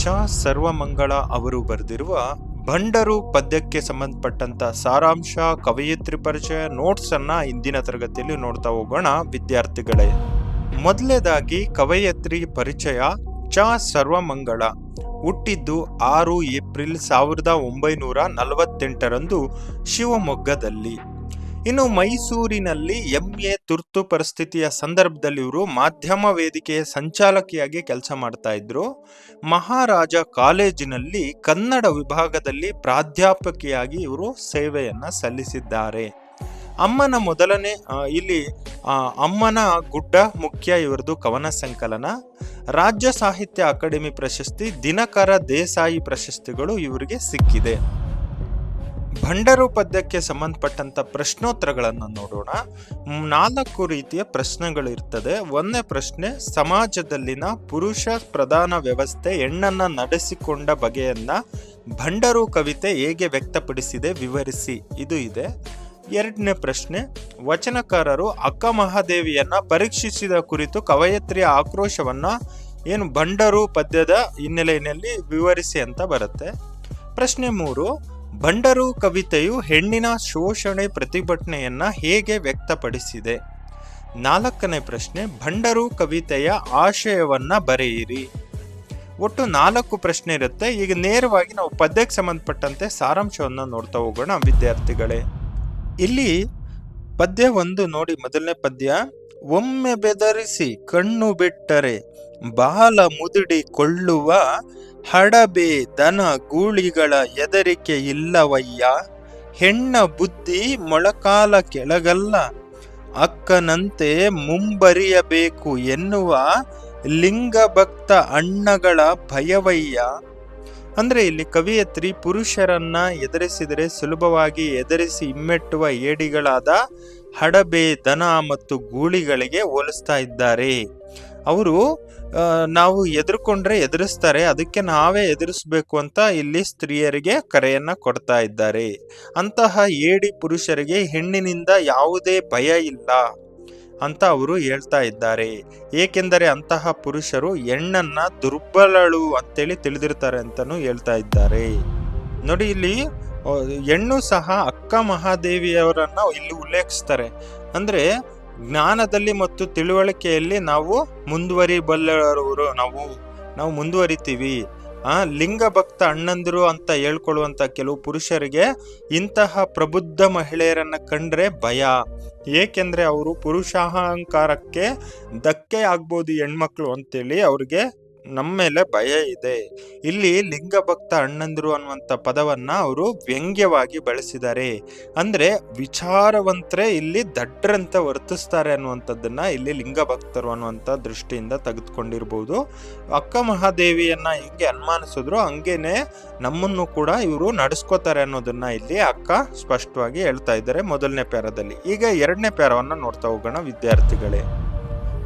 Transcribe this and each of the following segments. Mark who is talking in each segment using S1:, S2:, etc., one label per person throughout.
S1: ಚ ಸರ್ವಮಂಗಳ ಅವರು ಬರೆದಿರುವ ಭಂಡರು ಪದ್ಯಕ್ಕೆ ಸಂಬಂಧಪಟ್ಟಂತ ಸಾರಾಂಶ, ಕವಯಿತ್ರಿ ಪರಿಚಯ ನೋಟ್ಸ್ ಅನ್ನ ಇಂದಿನ ತರಗತಿಯಲ್ಲಿ ನೋಡ್ತಾ ಹೋಗೋಣ ವಿದ್ಯಾರ್ಥಿಗಳೇ. ಮೊದಲನೇದಾಗಿ ಕವಯತ್ರಿ ಪರಿಚಯ ಚ ಸರ್ವಮಂಗಳ. ಹುಟ್ಟಿದ್ದು ಆರು ಏಪ್ರಿಲ್ ಸಾವಿರದ ಒಂಬೈನೂರ ನಲವತ್ತೆಂಟರಂದು ಶಿವಮೊಗ್ಗದಲ್ಲಿ. ಇನ್ನು ಮೈಸೂರಿನಲ್ಲಿ ಎಂಎ ತುರ್ತು ಪರಿಸ್ಥಿತಿಯ ಸಂದರ್ಭದಲ್ಲಿ ಇವರು ಮಾಧ್ಯಮ ವೇದಿಕೆಯ ಸಂಚಾಲಕಿಯಾಗಿ ಕೆಲಸ ಮಾಡ್ತಾ ಇದ್ರು. ಮಹಾರಾಜ ಕಾಲೇಜಿನಲ್ಲಿ ಕನ್ನಡ ವಿಭಾಗದಲ್ಲಿ ಪ್ರಾಧ್ಯಾಪಕಿಯಾಗಿ ಇವರು ಸೇವೆಯನ್ನು ಸಲ್ಲಿಸಿದ್ದಾರೆ. ಅಮ್ಮನ ಮೊದಲನೇ ಇಲ್ಲಿ ಅಮ್ಮನ ಗುಡ್ಡ ಮುಖ್ಯ ಇವರದು ಕವನ ಸಂಕಲನ. ರಾಜ್ಯ ಸಾಹಿತ್ಯ ಅಕಾಡೆಮಿ ಪ್ರಶಸ್ತಿ, ದಿನಕರ ದೇಸಾಯಿ ಪ್ರಶಸ್ತಿಗಳು ಇವರಿಗೆ ಸಿಕ್ಕಿದೆ. ಭಂಡರು ಪದ್ಯಕ್ಕೆ ಸಂಬಂಧಪಟ್ಟಂತ ಪ್ರಶ್ನೋತ್ತರಗಳನ್ನು ನೋಡೋಣ. ನಾಲ್ಕು ರೀತಿಯ ಪ್ರಶ್ನೆಗಳು ಇರ್ತದೆ ಒಂದನೇ ಪ್ರಶ್ನೆ, ಸಮಾಜದಲ್ಲಿನ ಪುರುಷ ಪ್ರಧಾನ ವ್ಯವಸ್ಥೆ ಹೆಣ್ಣನ್ನು ನಡೆಸಿಕೊಂಡ ಬಗೆಯನ್ನ ಭಂಡರು ಕವಿತೆ ಹೇಗೆ ವ್ಯಕ್ತಪಡಿಸಿದೆ ವಿವರಿಸಿ, ಇದು ಇದೆ. ಎರಡನೇ ಪ್ರಶ್ನೆ, ವಚನಕಾರರು ಅಕ್ಕ ಮಹಾದೇವಿಯನ್ನ ಪರೀಕ್ಷಿಸಿದ ಕುರಿತು ಕವಯತ್ರಿಯ ಆಕ್ರೋಶವನ್ನ ಏನು ಭಂಡರು ಪದ್ಯದ ಹಿನ್ನೆಲೆಯಲ್ಲಿ ವಿವರಿಸಿ ಅಂತ ಬರುತ್ತೆ. ಪ್ರಶ್ನೆ ಮೂರು ಭಂಡರು ಕವಿತೆಯು ಹೆಣ್ಣಿನ ಶೋಷಣೆ ಪ್ರತಿಭಟನೆಯನ್ನು ಹೇಗೆ ವ್ಯಕ್ತಪಡಿಸಿದೆ? ನಾಲ್ಕನೇ ಪ್ರಶ್ನೆ, ಭಂಡರು ಕವಿತೆಯ ಆಶಯವನ್ನ ಬರೆಯಿರಿ. ಒಟ್ಟು ನಾಲ್ಕು ಪ್ರಶ್ನೆ ಇರುತ್ತೆ. ಈಗ ನೇರವಾಗಿ ನಾವು ಪದ್ಯಕ್ಕೆ ಸಂಬಂಧಪಟ್ಟಂತೆ ಸಾರಾಂಶವನ್ನು ನೋಡ್ತಾ ಹೋಗೋಣ ವಿದ್ಯಾರ್ಥಿಗಳೇ. ಇಲ್ಲಿ ಪದ್ಯ ಒಂದು ನೋಡಿ, ಮೊದಲನೇ ಪದ್ಯ, ಒಮ್ಮೆ ಬೆದರಿಸಿ ಕಣ್ಣು ಬಿಟ್ಟರೆ ಬಾಲ ಮುದುಡಿಕೊಳ್ಳುವ ಹಡಬೆ ದನ ಗೂಳಿಗಳ ಎದರಿಕೆ ಇಲ್ಲವಯ್ಯ. ಹೆಣ್ಣ ಬುದ್ಧಿ ಮೊಳಕಾಲ ಕೆಳಗಲ್ಲ. ಅಕ್ಕನಂತೆ ಮುಂಬರಿಯಬೇಕು ಎನ್ನುವ ಲಿಂಗಭಕ್ತ ಅಣ್ಣಗಳ ಭಯವಯ್ಯ. ಅಂದ್ರೆ ಇಲ್ಲಿ ಕವಿಯತ್ರಿ ಪುರುಷರನ್ನ ಎದುರಿಸಿದರೆ ಸುಲಭವಾಗಿ ಎದುರಿಸಿ ಇಮ್ಮೆಟ್ಟುವ ಏಡಿಗಳಾದ ಹಡಬೆ ದನ ಮತ್ತು ಗೂಳಿಗಳಿಗೆ ಹೋಲಿಸ್ತಾ ಇದ್ದಾರೆ. ಅವರು ನಾವು ಎದುರ್ಕೊಂಡ್ರೆ ಎದುರಿಸ್ತಾರೆ, ಅದಕ್ಕೆ ನಾವೇ ಎದುರಿಸ್ಬೇಕು ಅಂತ ಇಲ್ಲಿ ಸ್ತ್ರೀಯರಿಗೆ ಕರೆಯನ್ನ ಕೊಡ್ತಾ ಇದ್ದಾರೆ. ಅಂತಹ ಏಡಿ ಪುರುಷರಿಗೆ ಹೆಣ್ಣಿನಿಂದ ಯಾವುದೇ ಭಯ ಇಲ್ಲ ಅಂತ ಅವರು ಹೇಳ್ತಾ ಇದ್ದಾರೆ. ಏಕೆಂದರೆ ಅಂತಹ ಪುರುಷರು ಹೆಣ್ಣನ್ನ ದುರ್ಬಲಳು ಅಂತೇಳಿ ತಿಳಿದಿರ್ತಾರೆ ಅಂತಾನು ಹೇಳ್ತಾ ಇದ್ದಾರೆ. ನೋಡಿ ಇಲ್ಲಿ ಹೆಣ್ಣು ಸಹ ಅಕ್ಕ ಮಹಾದೇವಿಯವರನ್ನ ಇಲ್ಲಿ ಉಲ್ಲೇಖಿಸ್ತಾರೆ. ಅಂದ್ರೆ ಜ್ಞಾನದಲ್ಲಿ ಮತ್ತು ತಿಳುವಳಿಕೆಯಲ್ಲಿ ನಾವು ಮುಂದುವರಿಬಲ್ಲವರು. ನಾವು ನಾವು ಮುಂದುವರಿತೀವಿ. ಆ ಲಿಂಗ ಭಕ್ತ ಅಣ್ಣಂದಿರು ಅಂತ ಹೇಳ್ಕೊಳ್ಳುವಂಥ ಕೆಲವು ಪುರುಷರಿಗೆ ಇಂತಹ ಪ್ರಬುದ್ಧ ಮಹಿಳೆಯರನ್ನು ಕಂಡ್ರೆ ಭಯ. ಏಕೆಂದರೆ ಅವರು ಪುರುಷಾಹಂಕಾರಕ್ಕೆ ಧಕ್ಕೆ ಆಗ್ಬೋದು ಹೆಣ್ಮಕ್ಳು ಅಂತೇಳಿ ಅವ್ರಿಗೆ ನಮ್ಮ ಮೇಲೆ ಭಯ ಇದೆ. ಇಲ್ಲಿ ಲಿಂಗಭಕ್ತ ಅಣ್ಣಂದಿರು ಅನ್ನುವಂಥ ಪದವನ್ನ ಅವರು ವ್ಯಂಗ್ಯವಾಗಿ ಬಳಸಿದ್ದಾರೆ. ಅಂದ್ರೆ ವಿಚಾರವಂತರೇ ಇಲ್ಲಿ ದಡ್ರಂತೆ ವರ್ತಿಸ್ತಾರೆ ಅನ್ನುವಂಥದ್ದನ್ನು ಇಲ್ಲಿ ಲಿಂಗ ಭಕ್ತರು ಅನ್ನುವಂಥ ದೃಷ್ಟಿಯಿಂದ ತೆಗೆದುಕೊಂಡಿರ್ಬೋದು. ಅಕ್ಕ ಮಹಾದೇವಿಯನ್ನ ಹೆಂಗೆ ಅನುಮಾನಿಸಿದ್ರು ಹಂಗೇನೆ ನಮ್ಮನ್ನು ಕೂಡ ಇವರು ನಡೆಸ್ಕೋತಾರೆ ಅನ್ನೋದನ್ನು ಇಲ್ಲಿ ಅಕ್ಕ ಸ್ಪಷ್ಟವಾಗಿ ಹೇಳ್ತಾ ಇದ್ದಾರೆ ಮೊದಲನೇ ಪ್ಯಾರದಲ್ಲಿ. ಈಗ ಎರಡನೇ ಪ್ಯಾರವನ್ನ ನೋಡ್ತಾ ಹೋಗೋಣ ವಿದ್ಯಾರ್ಥಿಗಳೇ.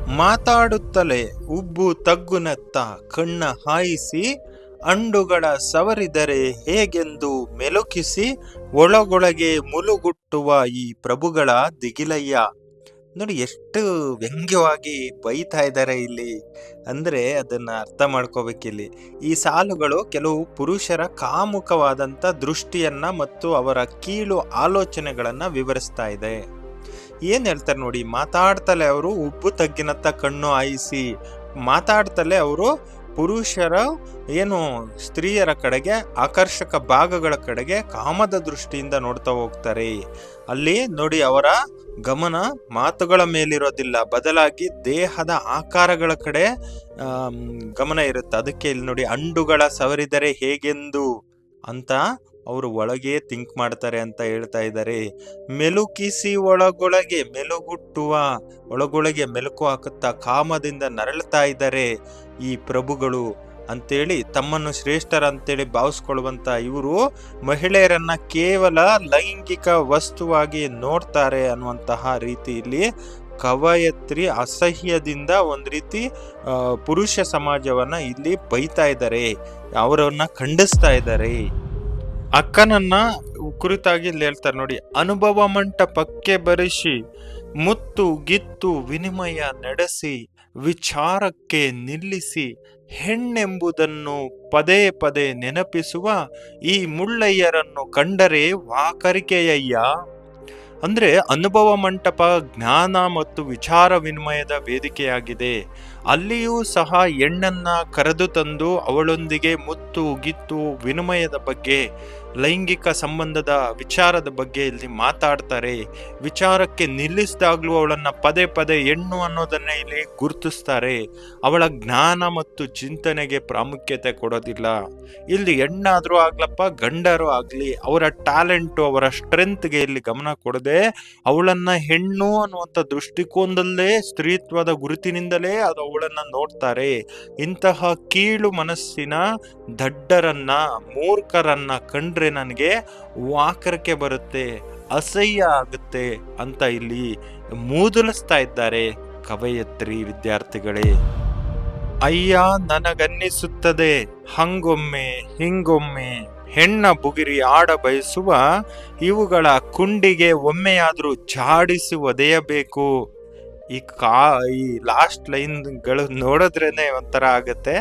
S1: ಮಾತಾಡುತ್ತಲೇ ಉಬ್ಬು ತಗ್ಗುನತ್ತ ಕಣ್ಣ ಹಾಯಿಸಿ ಅಂಡುಗಳ ಸವರಿದರೆ ಹೇಗೆಂದು ಮೆಲುಕಿಸಿ ಒಳಗೊಳಗೆ ಮುಲುಗುಟ್ಟುವ ಈ ಪ್ರಭುಗಳ ದಿಗಿಲಯ್ಯ. ನೋಡಿ, ಎಷ್ಟು ವ್ಯಂಗ್ಯವಾಗಿ ಬೈತಾ ಇದ್ದಾರೆ ಇಲ್ಲಿ. ಅಂದರೆ ಅದನ್ನು ಅರ್ಥ ಮಾಡ್ಕೋಬೇಕಿಲ್ಲಿ. ಈ ಸಾಲುಗಳು ಕೆಲವು ಪುರುಷರ ಕಾಮುಖವಾದಂಥ ದೃಷ್ಟಿಯನ್ನು ಮತ್ತು ಅವರ ಕೀಳು ಆಲೋಚನೆಗಳನ್ನು ವಿವರಿಸ್ತಾ ಇದೆ. ಏನ್ ಹೇಳ್ತಾರೆ ನೋಡಿ, ಮಾತಾಡ್ತಲೇ ಅವರು ಉಬ್ಬು ತಗ್ಗಿನತ್ತ ಕಣ್ಣು ಆಯಿಸಿ ಮಾತಾಡ್ತಲೇ ಅವರು ಪುರುಷರ ಏನು ಸ್ತ್ರೀಯರ ಕಡೆಗೆ, ಆಕರ್ಷಕ ಭಾಗಗಳ ಕಡೆಗೆ ಕಾಮದ ದೃಷ್ಟಿಯಿಂದ ನೋಡ್ತಾ ಹೋಗ್ತಾರೆ. ಅಲ್ಲಿ ನೋಡಿ ಅವರ ಗಮನ ಮಾತುಗಳ ಮೇಲಿರೋದಿಲ್ಲ, ಬದಲಾಗಿ ದೇಹದ ಆಕಾರಗಳ ಕಡೆ ಗಮನ ಇರುತ್ತೆ. ಅದಕ್ಕೆ ಇಲ್ಲಿ ನೋಡಿ ಅಂಡುಗಳ ಸವರಿದರೆ ಹೇಗೆಂದು ಅಂತ ಅವರು ಒಳಗೆ ಥಿಂಕ್ ಮಾಡ್ತಾರೆ ಅಂತ ಹೇಳ್ತಾ ಇದ್ದಾರೆ ಮೆಲುಕಿಸಿ ಒಳಗೊಳಗೆ ಮೆಲುಗುಟ್ಟುವ, ಒಳಗೊಳಗೆ ಮೆಲುಕು ಹಾಕುತ್ತಾ ಕಾಮದಿಂದ ನರಳುತ್ತಾ ಇದ್ದಾರೆ ಈ ಪ್ರಭುಗಳು ಅಂತೇಳಿ ತಮ್ಮನ್ನು ಶ್ರೇಷ್ಠರ ಅಂತೇಳಿ ಭಾವಿಸ್ಕೊಳ್ಳುವಂತ ಇವರು ಮಹಿಳೆಯರನ್ನ ಕೇವಲ ಲೈಂಗಿಕ ವಸ್ತುವಾಗಿ ನೋಡ್ತಾರೆ ಅನ್ನುವಂತಹ ರೀತಿಯಲ್ಲಿ ಕವಯತ್ರಿ ಅಸಹ್ಯದಿಂದ ಒಂದು ರೀತಿ ಪುರುಷ ಸಮಾಜವನ್ನ ಇಲ್ಲಿ ಬೈತಾ ಇದ್ದಾರೆ ಅವರನ್ನ ಖಂಡಿಸ್ತಾ ಇದ್ದಾರೆ ಅಕ್ಕನನ್ನ ಕುರಿತಾಗಿ ಇಲ್ಲಿ ಹೇಳ್ತಾರೆ ನೋಡಿ, ಅನುಭವ ಮಂಟಪಕ್ಕೆ ಬರಿಸಿ, ಮುತ್ತು ಗಿತ್ತು ವಿನಿಮಯ ನಡೆಸಿ, ವಿಚಾರಕ್ಕೆ ನಿಲ್ಲಿಸಿ, ಹೆಣ್ಣೆಂಬುದನ್ನು ಪದೇ ಪದೇ ನೆನಪಿಸುವ ಈ ಮುಳ್ಳಯ್ಯರನ್ನು ಕಂಡರೆ ವಾಕರಿಕೆಯಯ್ಯ ಅಂದ್ರೆ ಅನುಭವ ಮಂಟಪ, ಜ್ಞಾನ ಮತ್ತು ವಿಚಾರ ವಿನಿಮಯದ ವೇದಿಕೆಯಾಗಿದೆ. ಅಲ್ಲಿಯೂ ಸಹ ಹೆಣ್ಣನ್ನ ಕರೆದು ತಂದು ಅವಳೊಂದಿಗೆ ಮುತ್ತು ಗಿತ್ತು ವಿನಿಮಯದ ಬಗ್ಗೆ ಲೈಂಗಿಕ ಸಂಬಂಧದ ವಿಚಾರದ ಬಗ್ಗೆ ಇಲ್ಲಿ ಮಾತಾಡ್ತಾರೆ. ವಿಚಾರಕ್ಕೆ ನಿಲ್ಲಿಸಿದಾಗಲೂ ಅವಳನ್ನು ಪದೇ ಪದೇ ಹೆಣ್ಣು ಅನ್ನೋದನ್ನೇ ಇಲ್ಲಿ ಗುರುತಿಸ್ತಾರೆ. ಅವಳ ಜ್ಞಾನ ಮತ್ತು ಚಿಂತನೆಗೆ ಪ್ರಾಮುಖ್ಯತೆ ಕೊಡೋದಿಲ್ಲ. ಇಲ್ಲಿ ಹೆಣ್ಣಾದರೂ ಆಗ್ಲಪ್ಪ, ಗಂಡರು ಆಗಲಿ, ಅವರ ಟ್ಯಾಲೆಂಟು, ಅವರ ಸ್ಟ್ರೆಂತ್ಗೆ ಇಲ್ಲಿ ಗಮನ ಕೊಡದೆ, ಅವಳನ್ನು ಹೆಣ್ಣು ಅನ್ನುವಂಥ ದೃಷ್ಟಿಕೋನದಲ್ಲೇ, ಸ್ತ್ರೀತ್ವದ ಗುರುತಿನಿಂದಲೇ ಅದು ಅವಳನ್ನು ನೋಡ್ತಾರೆ. ಇಂತಹ ಕೀಳು ಮನಸ್ಸಿನ ದಡ್ಡರನ್ನ, ಮೂರ್ಖರನ್ನ ಕಂಡ್ರೆ ನನಗೆ ವಾಕರಕ್ಕೆ ಬರುತ್ತೆ, ಅಸಹ್ಯ ಆಗುತ್ತೆ ಅಂತ ಇಲ್ಲಿ ಮೂದಲಿಸ್ತಾ ಇದ್ದಾರೆ ಕವಯತ್ರಿ ವಿದ್ಯಾರ್ಥಿಗಳೇ. ಅಯ್ಯ, ನನಗನ್ನಿಸುತ್ತದೆ, ಹಂಗೊಮ್ಮೆ, ಹಿಂಗೊಮ್ಮೆ, ಹೆಣ್ಣ ಬುಗಿರಿ ಆಡ ಬಯಸುವ, ಇವುಗಳ ಕುಂಡಿಗೆ ಒಮ್ಮೆಯಾದರೂ ಜಾಡಿಸಿ ಒದೆಯಬೇಕು. ಈ ಕಾ, ಈ ಲಾಸ್ಟ್ ಲೈನ್ಗಳು ನೋಡಿದ್ರೇನೆ ಒಂಥರ ಆಗತ್ತೆ.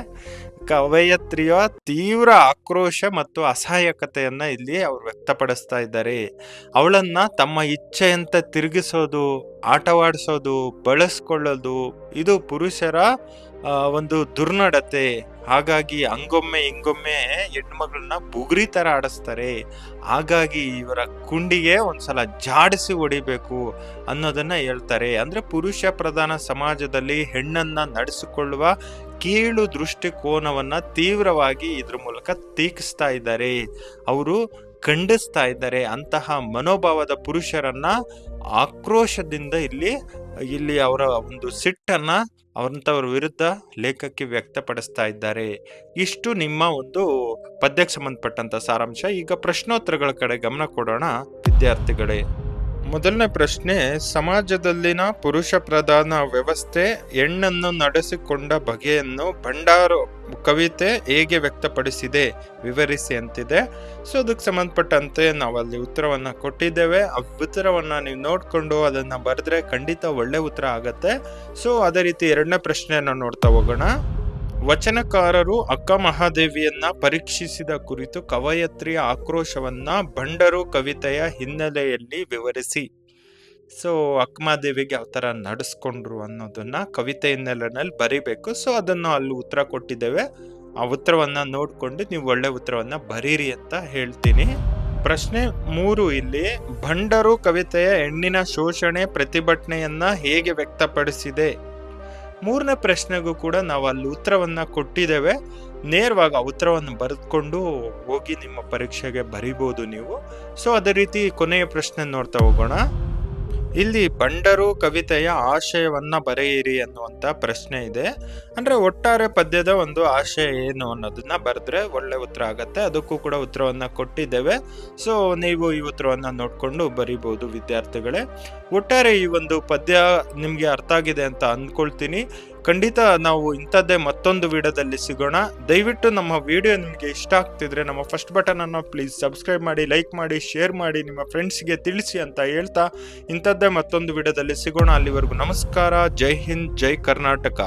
S1: ಕವಯತ್ರಿಯ ತೀವ್ರ ಆಕ್ರೋಶ ಮತ್ತು ಅಸಹಾಯಕತೆಯನ್ನ ಇಲ್ಲಿ ಅವರು ವ್ಯಕ್ತಪಡಿಸ್ತಾ ಇದ್ದಾರೆ. ಅವಳನ್ನ ತಮ್ಮ ಇಚ್ಛೆಯಂತೆ ತಿರುಗಿಸೋದು, ಆಟವಾಡಿಸೋದು, ಬಳಸ್ಕೊಳ್ಳೋದು, ಇದು ಪುರುಷರ ಒಂದು ದುರ್ನಡತೆ. ಹಾಗಾಗಿ ಹಂಗೊಮ್ಮೆ ಹಿಂಗೊಮ್ಮೆ ಹೆಣ್ಮಗಳನ್ನ ಬುಗುರಿ ತರ ಆಡಿಸ್ತಾರೆ. ಹಾಗಾಗಿ ಇವರ ಕುಂಡಿಗೆ ಒಂದ್ಸಲ ಜಾಡಿಸಿ ಹೊಡಿಬೇಕು ಅನ್ನೋದನ್ನ ಹೇಳ್ತಾರೆ. ಅಂದ್ರೆ ಪುರುಷ ಪ್ರಧಾನ ಸಮಾಜದಲ್ಲಿ ಹೆಣ್ಣನ್ನ ನಡೆಸಿಕೊಳ್ಳುವ ಕೀಳು ದೃಷ್ಟಿಕೋನವನ್ನ ತೀವ್ರವಾಗಿ ಇದ್ರ ಮೂಲಕ ತೀಕಿಸ್ತಾ ಇದ್ದಾರೆ. ಅವರು ಖಂಡಿಸ್ತಾ ಇದ್ದಾರೆ. ಅಂತಹ ಮನೋಭಾವದ ಪುರುಷರನ್ನ ಆಕ್ರೋಶದಿಂದ ಇಲ್ಲಿ ಇಲ್ಲಿ ಅವರ ಒಂದು ಸಿಟ್ಟನ್ನ ಅವರಂತವ್ರ ವಿರುದ್ಧ ಲೇಖಕ್ಕೆ ವ್ಯಕ್ತಪಡಿಸ್ತಾ ಇದ್ದಾರೆ. ಇಷ್ಟು ನಿಮ್ಮ ಒಂದು ಪದ್ಯಕ್ಕೆ ಸಂಬಂಧಪಟ್ಟಂತ ಸಾರಾಂಶ. ಈಗ ಪ್ರಶ್ನೋತ್ತರಗಳ ಕಡೆ ಗಮನ ಕೊಡೋಣ, ವಿದ್ಯಾರ್ಥಿಗಳೇ. ಮೊದಲನೇ ಪ್ರಶ್ನೆ, ಸಮಾಜದಲ್ಲಿನ ಪುರುಷ ಪ್ರಧಾನ ವ್ಯವಸ್ಥೆ ಹೆಣ್ಣನ್ನು ನಡೆಸಿಕೊಂಡ ಬಗೆಯನ್ನು ಭಂಡಾರು ಕವಿತೆ ಹೇಗೆ ವ್ಯಕ್ತಪಡಿಸಿದೆ? ವಿವರಿಸಿ ಅಂತಿದೆ. ಸೊ ಅದಕ್ಕೆ ಸಂಬಂಧಪಟ್ಟಂತೆ ನಾವು ಅಲ್ಲಿ ಉತ್ತರವನ್ನ ಕೊಟ್ಟಿದ್ದೇವೆ. ಆ ಉತ್ತರವನ್ನು ನೀವು ನೋಡ್ಕೊಂಡು ಅದನ್ನ ಬರೆದ್ರೆ ಖಂಡಿತ ಒಳ್ಳೆ ಉತ್ತರ ಆಗತ್ತೆ. ಸೊ ಅದೇ ರೀತಿ ಎರಡನೇ ಪ್ರಶ್ನೆಯನ್ನು ನೋಡ್ತಾ ಹೋಗೋಣ. ವಚನಕಾರರು ಅಕ್ಕ ಮಹಾದೇವಿಯನ್ನ ಪರೀಕ್ಷಿಸಿದ ಕುರಿತು ಕವಯತ್ರಿಯ ಆಕ್ರೋಶವನ್ನ ಬಂಡರು ಕವಿತೆಯ ಹಿನ್ನೆಲೆಯಲ್ಲಿ ವಿವರಿಸಿ. ಸೊ ಅಕ್ಕಮಹಾದೇವಿಗೆ ಯಾವ ಥರ ನಡೆಸ್ಕೊಂಡ್ರು ಅನ್ನೋದನ್ನ ಕವಿತೆ ಹಿನ್ನೆಲೆಯಲ್ಲಿ ಬರಿಬೇಕು. ಸೊ ಅದನ್ನು ಅಲ್ಲಿ ಉತ್ತರ ಕೊಟ್ಟಿದ್ದೇವೆ. ಆ ಉತ್ತರವನ್ನ ನೋಡಿಕೊಂಡು ನೀವು ಒಳ್ಳೆ ಉತ್ತರವನ್ನ ಬರೀರಿ ಅಂತ ಹೇಳ್ತೀನಿ. ಪ್ರಶ್ನೆ ಮೂರು ಇಲ್ಲಿ, ಭಂಡರು ಕವಿತೆಯ ಹೆಣ್ಣಿನ ಶೋಷಣೆ ಪ್ರತಿಭಟನೆಯನ್ನ ಹೇಗೆ ವ್ಯಕ್ತಪಡಿಸಿದೆ? ಮೂರನೇ ಪ್ರಶ್ನೆಗೂ ಕೂಡ ನಾವು ಅಲ್ಲಿ ಉತ್ತರವನ್ನ ಕೊಟ್ಟಿದ್ದೇವೆ. ನೇರವಾಗಿ ಆ ಉತ್ತರವನ್ನು ಬರೆದುಕೊಂಡು ಹೋಗಿ ನಿಮ್ಮ ಪರೀಕ್ಷೆಗೆ ಬರಿಬೋದು ನೀವು. ಸೊ ಅದೇ ರೀತಿ ಕೊನೆಯ ಪ್ರಶ್ನೆ ನೋಡ್ತಾ ಹೋಗೋಣ. ಇಲ್ಲಿ ಬಂಡರು ಕವಿತೆಯ ಆಶಯವನ್ನ ಬರೆಯಿರಿ ಅನ್ನುವಂತ ಪ್ರಶ್ನೆ ಇದೆ. ಅಂದ್ರೆ ಒಟ್ಟಾರೆ ಪದ್ಯದ ಒಂದು ಆಶಯ ಏನು ಅನ್ನೋದನ್ನ ಬರೆದ್ರೆ ಒಳ್ಳೆ ಉತ್ತರ ಆಗತ್ತೆ. ಅದಕ್ಕೂ ಕೂಡ ಉತ್ತರವನ್ನ ಕೊಟ್ಟಿದ್ದೇವೆ. ಸೊ ನೀವು ಈ ಉತ್ತರವನ್ನ ನೋಡ್ಕೊಂಡು ಬರಿಬಹುದು ವಿದ್ಯಾರ್ಥಿಗಳೇ. ಒಟ್ಟಾರೆ ಈ ಒಂದು ಪದ್ಯ ನಿಮ್ಗೆ ಅರ್ಥ ಆಗಿದೆ ಅಂತ ಅಂದ್ಕೊಳ್ತೀನಿ ಖಂಡಿತ ನಾವು ಇಂಥದ್ದೇ ಮತ್ತೊಂದು ವಿಡಿಯೋದಲ್ಲಿ ಸಿಗೋಣ. ದಯವಿಟ್ಟು ನಮ್ಮ ವಿಡಿಯೋ ನಿಮಗೆ ಇಷ್ಟ ಆಗ್ತಿದ್ರೆ ನಮ್ಮ ಫಸ್ಟ್ ಬಟನ್ ಅನ್ನು ಪ್ಲೀಸ್ ಸಬ್ಸ್ಕ್ರೈಬ್ ಮಾಡಿ ಲೈಕ್ ಮಾಡಿ ಶೇರ್ ಮಾಡಿ, ನಿಮ್ಮ ಫ್ರೆಂಡ್ಸ್ಗೆ ತಿಳಿಸಿ ಅಂತ ಹೇಳ್ತಾ ಇಂಥದ್ದೇ ಮತ್ತೊಂದು ವಿಡಿಯೋದಲ್ಲಿ ಸಿಗೋಣ. ಅಲ್ಲಿವರೆಗೂ ನಮಸ್ಕಾರ. ಜೈ ಹಿಂದ್, ಜೈ ಕರ್ನಾಟಕ.